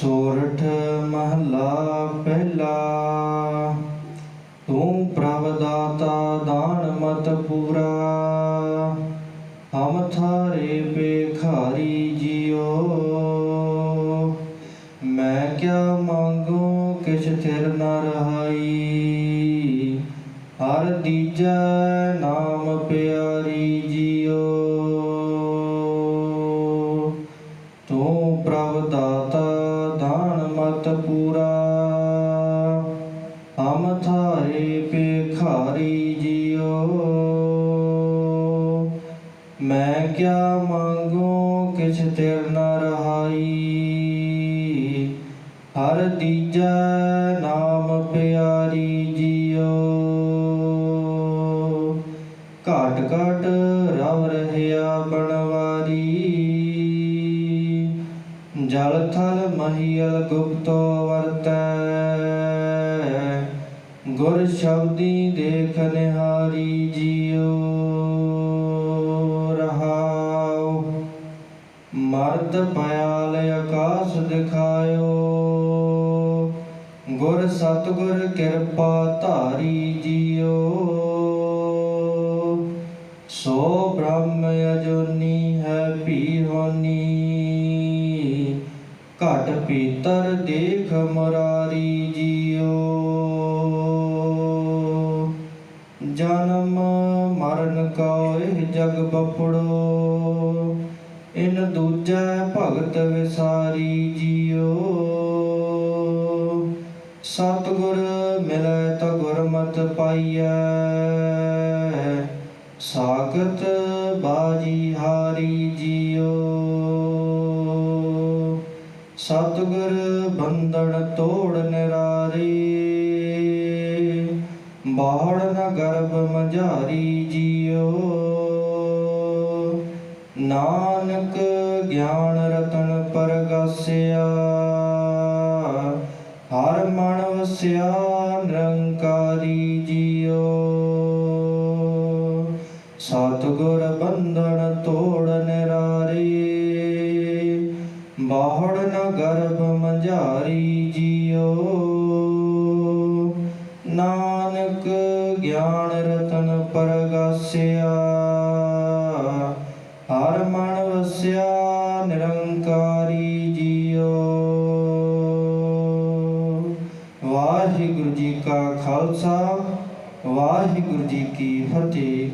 ਸੋਰਠ ਮਹਲਾ ਪਹਿਲਾ, ਤੂੰ ਪ੍ਰਭ ਦਾਤਾ ਦਾਨ ਮਤ ਪੂਰਾ। ਹਮ ਥਾਰੇ ਬੇਖਾਰੀ ਜਿਉ ਮੈਂ ਕਿਆ ਮੰਗੂ ਕਿਛ ਥਿਰ ਨ ਰਹਾਈ। ਹਰ ਦੀਜੈ ਤੂੰ ਪ੍ਰਭ ਦਾਤਾ ਦਾਨ ਮਤ ਪੂਰਾ। ਹਮ ਥਾਰੇ ਭੇਖਾਰੀ ਜਿਉ ਮੈਂ ਕਿਆ ਮੰਗੋ ਕਿਛ ਤੇਰ ਨ ਰਹਾਈ। ਹਰ ਦੀਜੈ ਜਲ ਥਲ ਮਹੀਲ ਗੁਪਤੋ ਵਰਤੈ। ਗੁਰ ਸ਼ਬਦੀ ਦੇਖ ਨਿਹਾਰੀ ਜਿਉ ਰਹਾਉ। ਮਰਦ ਪਿਆਲ ਆਕਾਸ ਦਿਖਾਇਓ। ਗੁਰ ਸਤਗੁਰ ਕਿਰਪਾ ਧਾਰੀ ਜਿਉ। ਸੋ ਬ੍ਰਹਮ ਅਜੋਨੀ ਹੈ ਭੀ ਹੋਨੀ ਘਟ ਪੀਤਰ ਦੇਖ ਮਰਾਰੀ ਜੀਓ। ਜਨਮ ਮਰਨ ਕਉ ਇਹ ਜਗ ਬਪੜੋ। ਇਨ ਦੂਜੈ ਭਗਤ ਵਿਸਾਰੀ ਜੀਓ। ਸਤਿਗੁਰ ਮਿਲੈ ਤਾ ਗੁਰਮਤਿ ਪਾਈਐ। ਸਾਗਤ ਬਾਜੀ ਹਾਰੀ ਜੀਓ। ਸਤਿਗੁਰ ਬੰਧਨ ਤੋੜ ਨਿਰਾਰੇ। ਬਾਹੜ ਨ ਗਰਭ ਮਝਾਰੀ ਜੀਓ। ਨਾਨਕ ਗਿਆਨ ਰਤਨ ਪਰਗਾਸਿਆ। ਹਰ ਮਨ ਵਸਿਆ ਨਿਰੰਕਾਰੀ ਜੀਓ। ਸਤਿਗੁਰ ਬੰਧਨ ਤੋੜ ਨਿਰਾਰੇ। ਬਾਹੜ ਨ ਗਰਭ ਮਝਾਰੀ ਨਾਨਕ ਗਿਆਨ ਰਤਨ ਪਰਗਾਸਿਆ। ਹਰ ਮਨ ਵਸਿਆ ਨਿਰੰਕਾਰੀ ਜੀਓ। ਵਾਹਿਗੁਰੂ ਜੀ ਕਾ ਖਾਲਸਾ, ਵਾਹਿਗੁਰੂ ਜੀ ਕੀ ਫਤਿਹ।